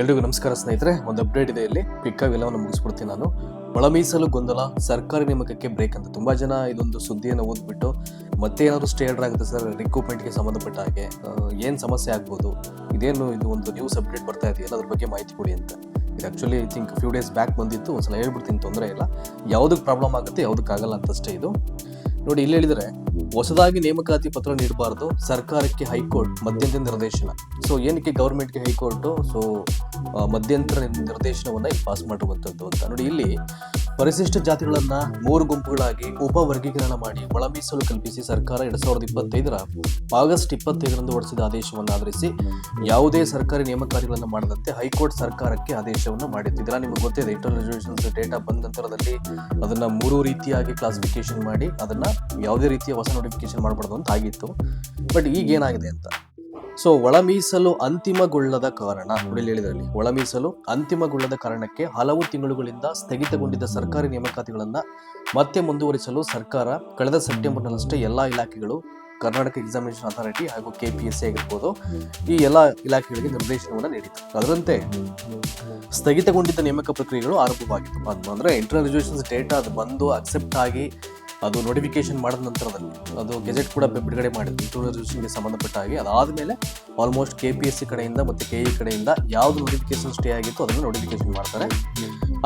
ಎಲ್ರಿಗೂ ನಮಸ್ಕಾರ ಸ್ನೇಹಿತರೆ, ಒಂದು ಅಪ್ಡೇಟ್ ಇದೆ ಇಲ್ಲಿ. ಕ್ವಿಕ್ ಆಗಿ ಎಲ್ಲವನ್ನು ಮುಗಿಸ್ಬಿಡ್ತೀನಿ ನಾನು. ಒಳ ಮೀಸಲು ಗೊಂದಲ, ಸರ್ಕಾರಿ ನೇಮಕಕ್ಕೆ ಬ್ರೇಕ್ ಅಂತ ತುಂಬಾ ಜನ ಇದೊಂದು ಸುದ್ದಿಯನ್ನು ಓದ್ಬಿಟ್ಟು, ಮತ್ತೆ ಏನಾದರೂ ಸ್ಟೇ ಆರ್ಡರ್ ಆಗುತ್ತೆ ಸರ್ ರಿಕ್ರೂಟ್ಮೆಂಟ್ಗೆ ಸಂಬಂಧಪಟ್ಟ ಹಾಗೆ ಏನು ಸಮಸ್ಯೆ ಆಗ್ಬೋದು, ಇದೇನು ಇದು ಒಂದು ನ್ಯೂಸ್ ಅಪ್ಡೇಟ್ ಬರ್ತಾ ಇದೆ ಅದ್ರ ಬಗ್ಗೆ ಮಾಹಿತಿ ಕೊಡಿ ಅಂತ. ಇದು actually I think few days back ಬಂದಿತ್ತು, ಒಂದ್ಸಲ ಹೇಳ್ಬಿಡ್ತೀನಿ ತೊಂದರೆ ಇಲ್ಲ. ಯಾವುದಕ್ಕೆ ಪ್ರಾಬ್ಲಮ್ ಆಗುತ್ತೆ ಯಾವುದಕ್ಕೆ ಆಗಲ್ಲ ಅಂತಷ್ಟೇ ಇದು. ನೋಡಿ, ಇಲ್ಲಿ ಹೇಳಿದರೆ ಹೊಸದಾಗಿ ನೇಮಕಾತಿ ಪತ್ರ ನೀಡಬಾರದು, ಸರ್ಕಾರಕ್ಕೆ ಹೈಕೋರ್ಟ್ ಮಧ್ಯಂತರ ನಿರ್ದೇಶನ. ಸೊ ಏನಕ್ಕೆ ಗೌರ್ಮೆಂಟ್ಗೆ ಹೈಕೋರ್ಟ್? ಸೊ ಮಧ್ಯಂತರ ನಿರ್ದೇಶನವನ್ನು ಪಾಸ್ ಮಾಡಿರುವಂಥದ್ದು ಅಂತ. ನೋಡಿ, ಇಲ್ಲಿ ಪರಿಶಿಷ್ಟ ಜಾತಿಗಳನ್ನ ಮೂರು ಗುಂಪುಗಳಾಗಿ ಉಪ ವರ್ಗೀಕರಣ ಮಾಡಿ ಒಳಮೀಸಲು ಕಲ್ಪಿಸಿ ಸರ್ಕಾರ ಎರಡ್ ಸಾವಿರದ ಇಪ್ಪತ್ತೈದರ ಆಗಸ್ಟ್ ಇಪ್ಪತ್ತೈದರಂದು ಹೊರಡಿಸಿದ ಆದೇಶವನ್ನು ಆಧರಿಸಿ ಯಾವುದೇ ಸರ್ಕಾರಿ ನೇಮಕಾತಿಗಳನ್ನು ಮಾಡದಂತೆ ಹೈಕೋರ್ಟ್ ಸರ್ಕಾರಕ್ಕೆ ಆದೇಶವನ್ನು ಮಾಡಿತ್ತು ಇದರ ನಿಮಗೆ ಗೊತ್ತಿದೆ ಇಂಟರ್ನೆಟ್ ಡೇಟಾ ಬಂದ ನಂತರದಲ್ಲಿ ಅದನ್ನ ಮೂರು ರೀತಿಯಾಗಿ ಕ್ಲಾಸಿಫಿಕೇಶನ್ ಮಾಡಿ ಅದನ್ನ ಯಾವುದೇ ರೀತಿಯ ಹೊಸ ನೋಟಿಫಿಕೇಶನ್ ಮಾಡಬಾರ್ದು ಅಂತ ಆಗಿತ್ತು. ಬಟ್ ಈಗ ಏನಾಗಿದೆ ಅಂತ? ಸೊ ಒಳ ಮೀಸಲು ಅಂತಿಮಗೊಳ್ಳದ ಕಾರಣ ನೋಡಲಿ ಹೇಳಿದ್ರಲ್ಲಿ ಒಳ ಮೀಸಲು ಅಂತಿಮಗೊಳ್ಳದ ಕಾರಣಕ್ಕೆ ಹಲವು ತಿಂಗಳುಗಳಿಂದ ಸ್ಥಗಿತಗೊಂಡಿದ್ದ ಸರ್ಕಾರಿ ನೇಮಕಾತಿಗಳನ್ನು ಮತ್ತೆ ಮುಂದುವರಿಸಲು ಸರ್ಕಾರ ಕಳೆದ ಸೆಪ್ಟೆಂಬರ್ನಲ್ಲಷ್ಟೇ ಎಲ್ಲಾ ಇಲಾಖೆಗಳು, ಕರ್ನಾಟಕ ಎಕ್ಸಾಮಿನೇಷನ್ ಅಥಾರಿಟಿ ಹಾಗೂ ಕೆ ಪಿ ಎಸ್ ಸಿ ಆಗಿರ್ಬೋದು, ಈ ಎಲ್ಲ ಇಲಾಖೆಗಳಿಗೆ ನಿರ್ದೇಶನವನ್ನು ನೀಡಿತು ಅದರಂತೆ ಸ್ಥಗಿತಗೊಂಡಿದ್ದ ನೇಮಕ ಪ್ರಕ್ರಿಯೆಗಳು ಆರಂಭವಾಗಿತ್ತು. ಅದು ಅಂದ್ರೆ ಇಂಟರ್ನಲ್ ಡೇಟಾ ಅದು ಬಂದು ಅಕ್ಸೆಪ್ಟ್ ಆಗಿ ಅದು ನೋಟಿಫಿಕೇಶನ್ ಮಾಡಿದ ನಂತರದಲ್ಲಿ, ಅದು ಗೆಜೆಟ್ ಕೂಡ ಬಿಡುಗಡೆ ಇಂಟರ್ನಲ್ ರಿಸರ್ವೇಷನ್ಗೆ ಸಂಬಂಧಪಟ್ಟ ಹಾಗೆ. ಅದಾದಮೇಲೆ almost K P S C ಕಡೆಯಿಂದ ಮತ್ತು ಕೆ ಇ ಕಡೆಯಿಂದ ಯಾವುದು ನೋಟಿಫಿಕೇಶನ್ ಸ್ಟೇ ಆಗಿತ್ತು ಅದನ್ನು ನೋಟಿಫಿಕೇಶನ್ ಮಾಡ್ತಾರೆ.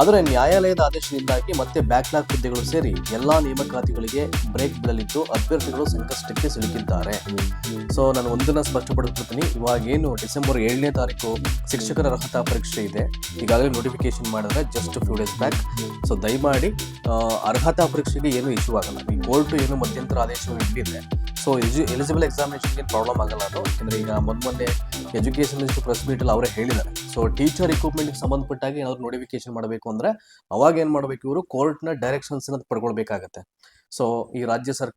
ಆದರೆ ನ್ಯಾಯಾಲಯದ ಆದೇಶದಿಂದಾಗಿ ಮತ್ತೆ ಬ್ಯಾಕ್ಲಾಗ್ ಹುದ್ದೆಗಳು ಸೇರಿ ಎಲ್ಲಾ ನೇಮಕಾತಿಗಳಿಗೆ ಬ್ರೇಕ್ ಬೀಳಲಿದ್ದು ಅಭ್ಯರ್ಥಿಗಳು ಸಂಕಷ್ಟಕ್ಕೆ ಸಿಲುಕಿದ್ದಾರೆ. ಸೊ ನಾನು ಒಂದನ್ನ ಸ್ಪಷ್ಟಪಡಿಸ್ಬಿಡ್ತೀನಿ ಇವಾಗ ಏನು ಡಿಸೆಂಬರ್ ಏಳನೇ ತಾರೀಕು ಶಿಕ್ಷಕರ ಅರ್ಹತಾ ಪರೀಕ್ಷೆ ಇದೆ. ಈಗಾಗಲೇ ನೋಟಿಫಿಕೇಶನ್ ಮಾಡಿದ್ರೆ just few days back so ದಯಮಾಡಿ ಅರ್ಹತಾ ಪರೀಕ್ಷೆಗೆ ಏನು ಇಶ್ಯೂ ಆಗಲ್ಲ. ಈ ಕೋರ್ಟ್ ಏನು ಮಧ್ಯಂತರ ಆದೇಶವನ್ನು ನೀಡಿದೆ ಸೊ ಎಜು ಎಲಿಜಿಬಲ್ ಎಕ್ಸಾಮಿನೇಷನ್ಗೆ ಪ್ರಾಬ್ಲಮ್ ಆಗಲ್ಲ ಅದು. ಯಾಕಂದರೆ ಈಗ ಮೊನ್ನೆ ಎಜುಕೇಶನ್ ಪ್ರೆಸ್ ಮೀಟಲ್ಲಿ ಅವರೇ ಹೇಳಿದ್ದಾರೆ. ಸೊ ಟೀಚರ್ ಇಕ್ವಿಪ್ಮೆಂಟ್ಗೆ ಸಂಬಂಧಪಟ್ಟಾಗಿ ಏನಾದರೂ ನೋಟಿಫಿಕೇಶನ್ ಮಾಡಬೇಕು ಅಂದ್ರೆ ಅವಾಗ ಏನು ಮಾಡಬೇಕು ಇವರು ಕೋರ್ಟ್ನ ಡೈರೆಕ್ಷನ್ಸ್ ಪಡ್ಕೊಳ್ಬೇಕಾಗತ್ತೆ. ಸೊ ಈ ರಾಜ್ಯ ಸರ್